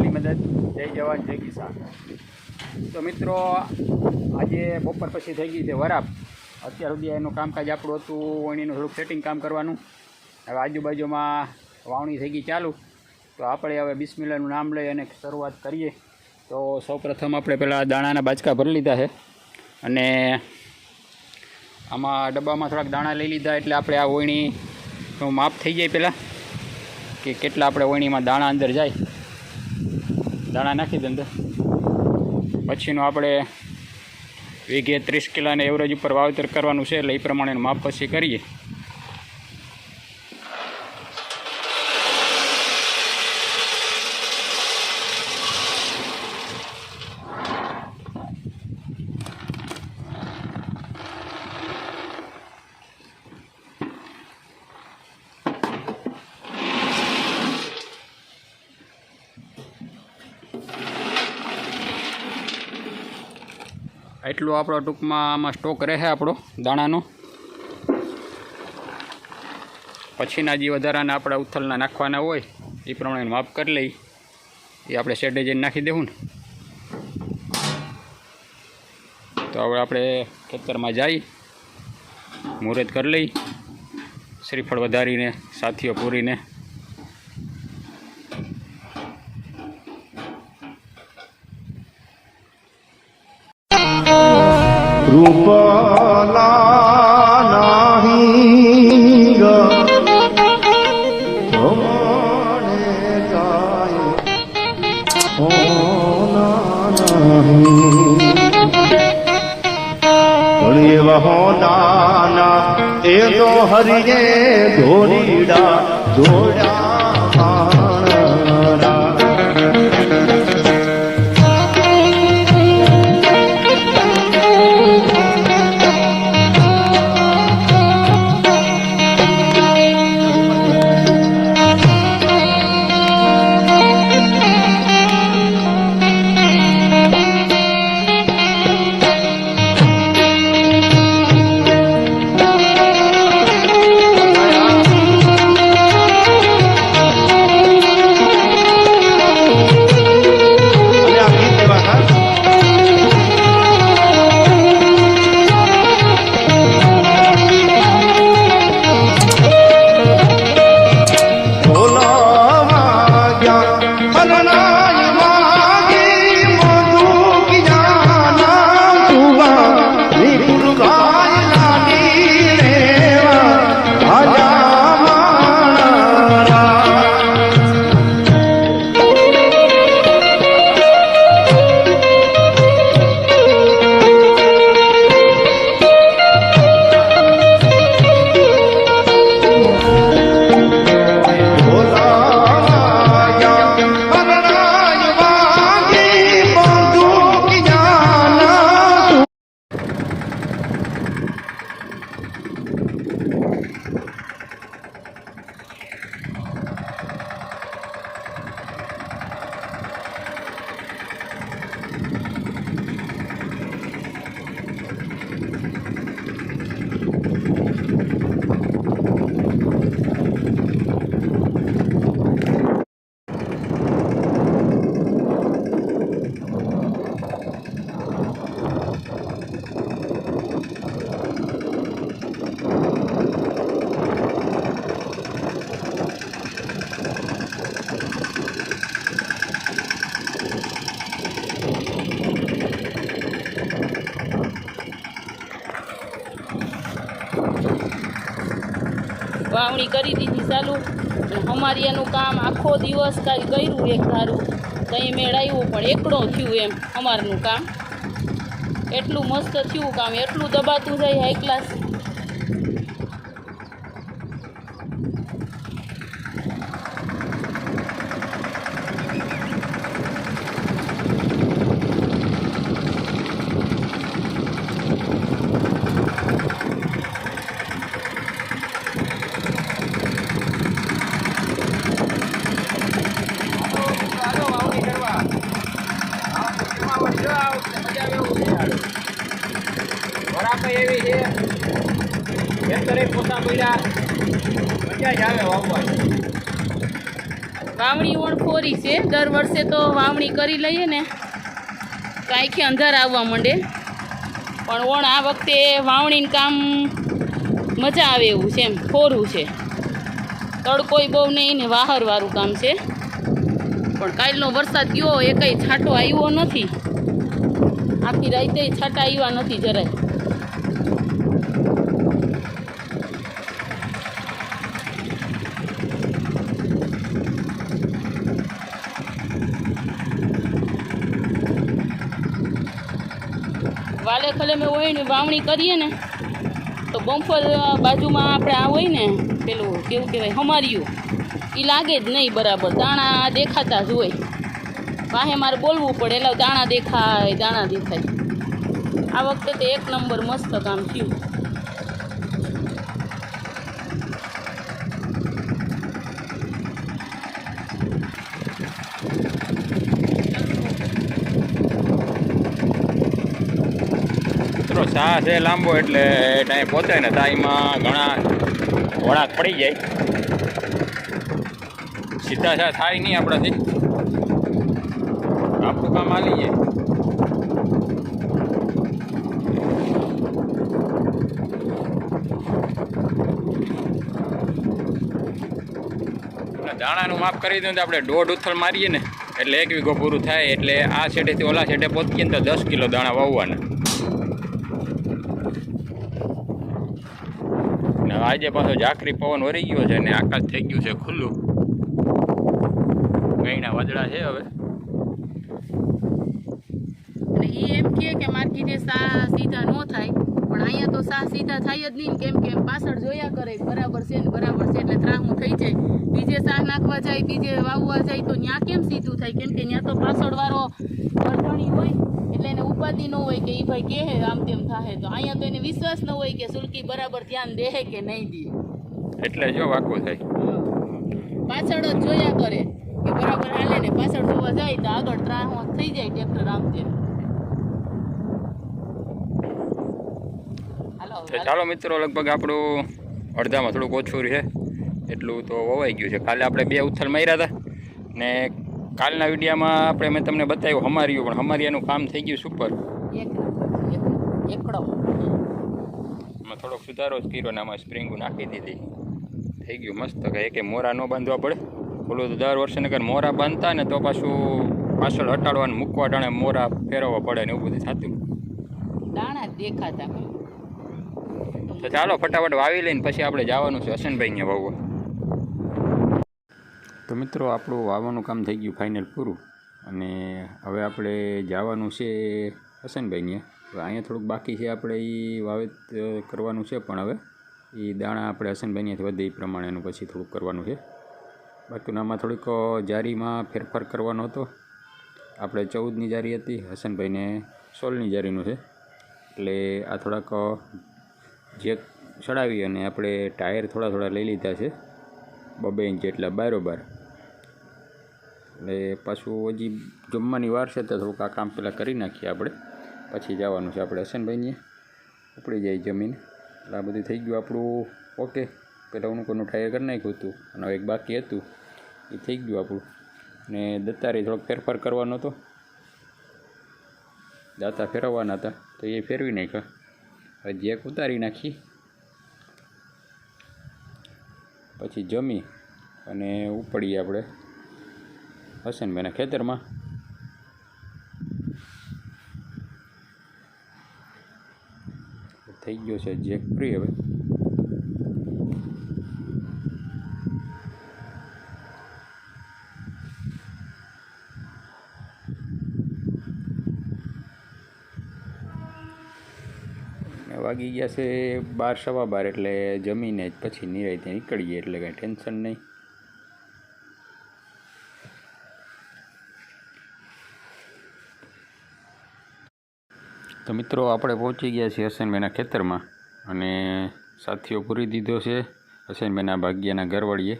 માલી મદદ જય જવાન, જય કિસાન. તો મિત્રો, આજે બપોર પછી થઈ ગઈ છે વરાપ. અત્યાર સુધી એનું કામકાજ આપણું હતું, વણીનું થોડુંક સેટિંગ કામ કરવાનું. હવે આજુબાજુમાં વાવણી થઈ ગઈ ચાલુ. તો આપણે હવે બિસ્મિલ્લાનું નામ લઈ અને શરૂઆત કરીએ. તો સૌપ્રથમ આપણે પહેલાં દાણાના બાચકા ભરી લીધા છે. અને આમાં ડબ્બામાં થોડાક દાણા લઈ લીધા, એટલે આપણે આ વણીનું માપ થઈ જાય પહેલાં, કે કેટલા આપણે વણીમાં દાણા અંદર જાય. દાણા નાખી દે અંદર. પછીનું આપણે વીઘે ત્રીસ કિલોને એવરેજ ઉપર વાવેતર કરવાનું છે એટલે એ પ્રમાણેનું માપ પછી કરીએ. એટલું આપણો ટૂંકમાં આમાં સ્ટોક રહે આપણો દાણાનો. પછીના જે વધારાના આપણા ઉથલના નાખવાના હોય, એ પ્રમાણે માપ કરી લઈ એ આપણે શેડે જઈને નાખી દેવું ને. તો હવે આપણે ખેતરમાં જઈ, મુહૂર્ત કરી લઈ. શ્રીફળ વધારીને, સાથીઓ પૂરીને રૂપલા નાહી હોના એ તો હરિયે ધોરીડા ધોડા વાવણી કરી દીધી ચાલુ. અમારી અમારિયાનું કામ આખો દિવસ કાંઈ કર્યું એક ધારું. કંઈ મેળ આવ્યું પણ એકડો થયું એમ અમારનું કામ. એટલું મસ્ત થયું કામ, એટલું દબાતું જાય હાઈ ક્લાસ વરાપ એવી છે ખેતરે પોતા પડ્યા મજા જ આવે વાવવાની વાવણી ઓણ ફોરી છે. દર વર્ષે તો વાવણી કરી લઈએ ને. તો આંખે અંધાર આવવા માંડે. પણ ઓણ આ વખતે વાવણીનું કામ મજા આવે એવું છે એમ ફોરું છે. તડકોય બહુ નહીં ને વાહરવાળું કામ છે. પણ કાલનો વરસાદ ગયો એ કંઈ છાંટો આવ્યો નથી. આખી રાતે છાંટા આવ્યા નથી જરાય. વાલે ખલે મેં હોય ને વાવણી કરીએ ને, તો બમ્ફર બાજુમાં આપણે આ હોય ને, પેલું કેવું કહેવાય, હમાર્યું. એ લાગે જ નહીં બરાબર, દાણા દેખાતા જ હોય. વાહે મારે બોલવું પડે, એટલે દાણા દેખાય દાણા દેખાય. આ વખતે તો એક નંબર મસ્ત કામ થયું મિત્રો સા છે લાંબો એટલે ટાઈમ પહોંચે ને તાઈમાં ઘણા વળાંક પડી જાય. સીધા સા થાય નહીં આપણાથી. આપણું કામ આવી જાય. દાણાનું માપ કરી દઉં તો આપણે દોઢ ઉથલ મારીએ ને, એટલે એક વીઘો પૂરું થાય. એટલે આ છેડેથી ઓલા છેડે પહોંચીએ ને તો દસ કિલો દાણા વાવવાના ને આજે પાછો ઝાકરી પવન વરી ગયો છે ને આકાશ થઈ ગયું છે ખુલ્લું. ગઈના વાદળા છે હવે. એમ કે માર્કેટે સીધા ન થાય. પણ અહીંયા તો સાહ સીધા થાય જ નહીં કેમ કે પાછળ જોયા કરે બરાબર છે ને બરાબર છે એટલે ત્રાહું થઈ જાય. બીજે સાહ નાખવા જાય બીજે વાવવા જાય તો ત્યાં કેમ સીધું થાય? કેમ કે ત્યાં તો પાછળવાળો વરધણી હોય એટલે એને ઉપાધિ ન હોય કે એ ભાઈ કહે આમ તેમ થાય તો અહીંયા તો એને વિશ્વાસ ન હોય કે સુલકી બરાબર ધ્યાન દે કે નહીં દે. એટલે જો વાકું થાય. પાછળ જ જોયા કરે કે બરાબર હાલે ને પાછળ જોવા જાય તો આગળ ત્રાહો થઈ જાય ટ્રેક્ટર આમ તેમ. તો ચાલો મિત્રો લગભગ આપણું અડધામાં થોડુંક ઓછું છે એટલું તો વવાઈ ગયું છે. કાલે આપણે બે ઉથલ માર્યા હતા. ને કાલના વિડીયામાં આપણે મેં તમને બતાવ્યું હમાર્યું પણ હમારિયાનું કામ થઈ ગયું સુપર થોડોક સુધારો જ કર્યો ને આમાં સ્પ્રિંગો નાખી દીધી. થઈ ગયું મસ્ત. કે એકે મોરા ન બાંધવા પડે. ઓલું તો દર વર્ષે નગર મોરા બાંધતા ને તો પાછું પાછળ હટાડવાનું મૂકવા ટાણે મોરા ફેરવવા પડે ને એવું બધું થતું. દાણા દેખાતા તો ચાલો ફટાફટ વાવી લઈને પછી આપણે જવાનું છે હસનભાઈને વાવવા તો મિત્રો, આપણું વાવવાનું કામ થઈ ગયું ફાઇનલ પૂરું. અને હવે આપણે જવાનું છે હસનભાઈને. અહીંયા થોડુંક બાકી છે આપણે એ વાવેત કરવાનું છે પણ હવે. એ દાણા આપણે હસનભાઈને વધે એ પ્રમાણે એનું પછી થોડુંક કરવાનું છે. બાકીનામાં થોડીક જારીમાં ફેરફાર કરવાનો હતો. આપણે ચૌદની જારી હતી, હસનભાઈને સોળની જારીનું છે. એટલે આ થોડાક જે ચડાવી અને આપણે ટાયર થોડા થોડા લઈ લીધા છે, બબે ઇંચ જેટલા, બારોબાર. એટલે પાછું હજી જમવાની વાર છે, તો થોડુંક આ કામ પહેલાં કરી નાખીએ આપણે. પછી જવાનું છે આપણે હસનભાઈને. ઉપડી જાય જમીન. એટલે આ બધું થઈ ગયું આપણું. ઓકે. પહેલાં ઉનુકોનું ટાયર કરી નાખ્યું હતું, અને એક બાકી હતું. એ થઈ ગયું આપણું. ને દત્તારે થોડોક ફેરફાર કરવાનો હતો. દાંતા ફેરવવાના હતા, તો એ ફેરવી નાખ્યા. હવે જેક ઉતારી નાખી. પછી જમી અને ઉપડીએ આપણે હસનભાઈના ખેતરમાં. થઈ ગયો છે જેક ફ્રી હવે. વાગી ગયા છે બાર, સવા બાર એટલે જમીને જ પછી ત્યાં નીકળીએ એટલે કાંઈ ટેન્શન નહીં. તો મિત્રો, આપણે પહોંચી ગયા છીએ હસનભાઈના ખેતરમાં અને સાથીઓ પૂરી દીધો છે હસનભાઈના ભાગ્યના ઘરવાળીએ.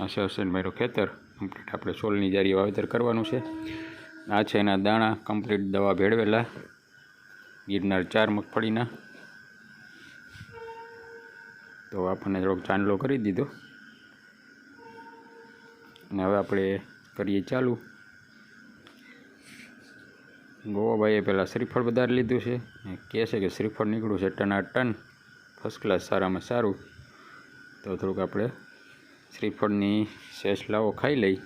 આ છે હસનભાઈનું ખેતર. કમ્પ્લીટ આપણે સોલની જારી વાવેતર કરવાનું છે. આ છે એના દાણા કમ્પ્લીટ દવા ભેળવેલા. ગિરનાર ચાર મગફળીના. તો આપણને થોડોક ચાંદલો કરી દીધો. અને હવે આપણે કરીએ ચાલુ. ગોવાભાઈએ પહેલાં શ્રીફળ વધારે લીધું છે. કહે છે કે શ્રીફળ નીકળ્યું છે ટના ટન. ફર્સ્ટ ક્લાસ સારામાં સારું. તો થોડુંક આપણે શ્રીફળની શેસલાઓ ખાઈ લઈ.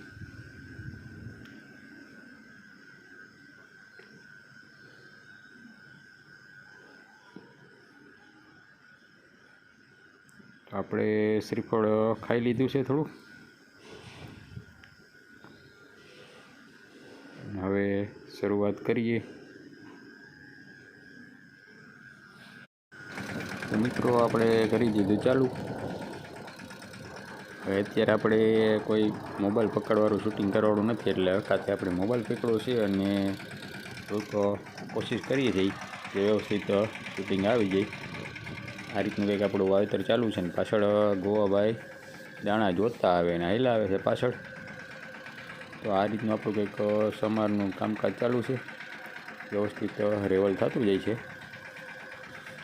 આપણે શ્રીફળ ખાઈ લીધું છે થોડું હવે શરૂઆત કરીએ. મિત્રો, આપણે કરી દીધું ચાલુ. હવે અત્યારે આપણે કોઈ મોબાઈલ પકડવાળું શૂટિંગ કરવાનું નથી એટલે ખાતે આપણે મોબાઈલ પકડવો છે અને થોડુંક કોશિશ કરીએ છીએ કે વ્યવસ્થિત શૂટિંગ આવી જાય. આ રીતનું કંઈક આપણું વાવેતર ચાલુ છે ને પાછળ ગોવાભાઈ દાણા જોતા આવે ને આવે છે પાછળ. તો આ રીતનું આપણું કંઈક સમારનું કામકાજ ચાલુ છે. વ્યવસ્થિત રેવલ થતું જાય છે.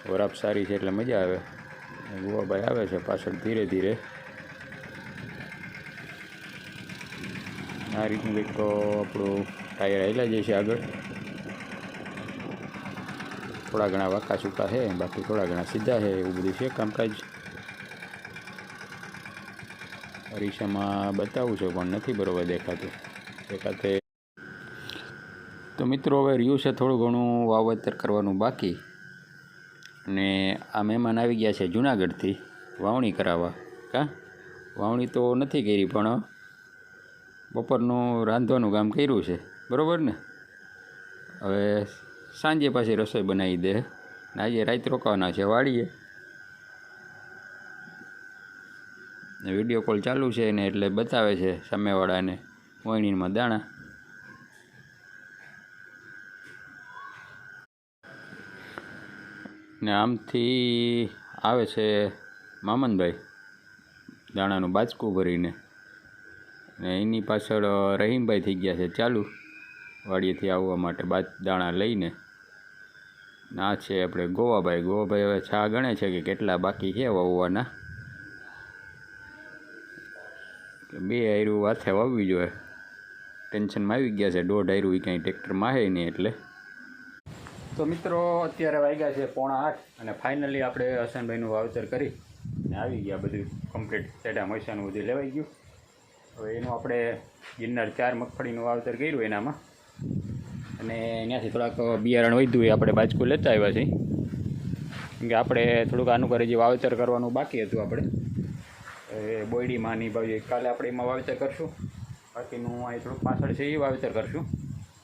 વરાપ સારી છે એટલે મજા આવે. ગોવાભાઈ આવે છે પાછળ ધીરે ધીરે. આ રીતનું કંઈક આપણું ટાયર હાલ્યા જાય છે આગળ. થોડા ઘણા વાંકા છૂટા છે, બાકી થોડા ઘણા સીધા છે, એવું બધું છે કામકાજ. અરીસામાં બતાવું છું, પણ નથી બરાબર દેખાતું. દેખાતે તો મિત્રો, હવે રહ્યું છે થોડું ઘણું વાવેતર કરવાનું બાકી. અને આ મહેમાન આવી ગયા છે જુનાગઢથી વાવણી કરાવવા. કા? વાવણી તો નથી કરી, પણ બપોરનું રાંધવાનું કામ કર્યું છે. બરાબર ને? હવે સાંજે પાછી રસોઈ બનાવી દે. ને આજે રાત રોકાવાના છે વાડીએ ને વીડિયો કોલ ચાલુ છે ને એટલે બતાવે છે સામેવાળાને વણીમાં દાણા. ને આમથી આવે છે મામનભાઈ દાણાનું બાચકું ભરીને. ને એની પાછળ રહીમભાઈ થઈ ગયા છે ચાલુ, વાડીએથી આવવા માટે બાદ દાણા લઈને. ના છે આપણે ગોવાભાઈ ગોવાભાઈ હવે છા ગણે છે કે કેટલા બાકી છે વાવવાના બે આયરું હાથે વાવવી જોઈએ. ટેન્શનમાં આવી ગયા છે, દોઢ આયરું એ કાંઈ ટ્રેક્ટરમાં હે નહીં એટલે. તો મિત્રો, અત્યારે વાગ્યા છે પોણા આઠ અને ફાઇનલી આપણે હસનભાઈનું વાવતર કરી અને આવી ગયા બધું કમ્પ્લીટ. સેટા મૈસાનું બધું લેવાઈ ગયું. હવે એનું આપણે ગિરનાર ચાર મગફળીનું વાવેતર કર્યું એનામાં. અને ત્યાંથી થોડાક બિયારણ વધ્યું એ આપણે બાજકું લેતા આવ્યા છીએ. કેમ કે આપણે થોડુંક આનું કરે જે વાવેતર કરવાનું બાકી હતું આપણે. એ બોયડીમાં ની ભાઈ કાલે આપણે એમાં વાવેતર કરશું. બાકીનું અહીં થોડુંક પાછળ છે એ વાવેતર કરશું.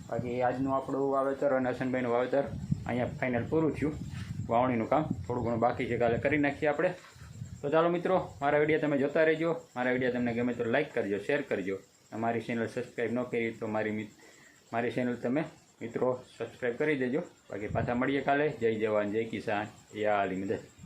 બાકી આજનું આપણું વાવેતર અને હસનભાઈનું વાવેતર અહીંયા ફાઇનલ પૂરું થયું. વાવણીનું કામ થોડું ઘણું બાકી છે, કાલે કરી નાખીએ આપણે. તો ચાલો મિત્રો, મારા વીડિયો તમે જોતા રહેજો. મારા વીડિયો તમને ગમે તો લાઈક કરજો શેર કરજો. અમારી ચેનલ સબસ્ક્રાઈબ ન કરી તો મારી મારી ચેનલ તમે મિત્રો સબસ્ક્રાઈબ કરી દેજો. બાકી પાછા મળીએ કાલે. જય જવાન, જય કિસાન. યા આલી મદદ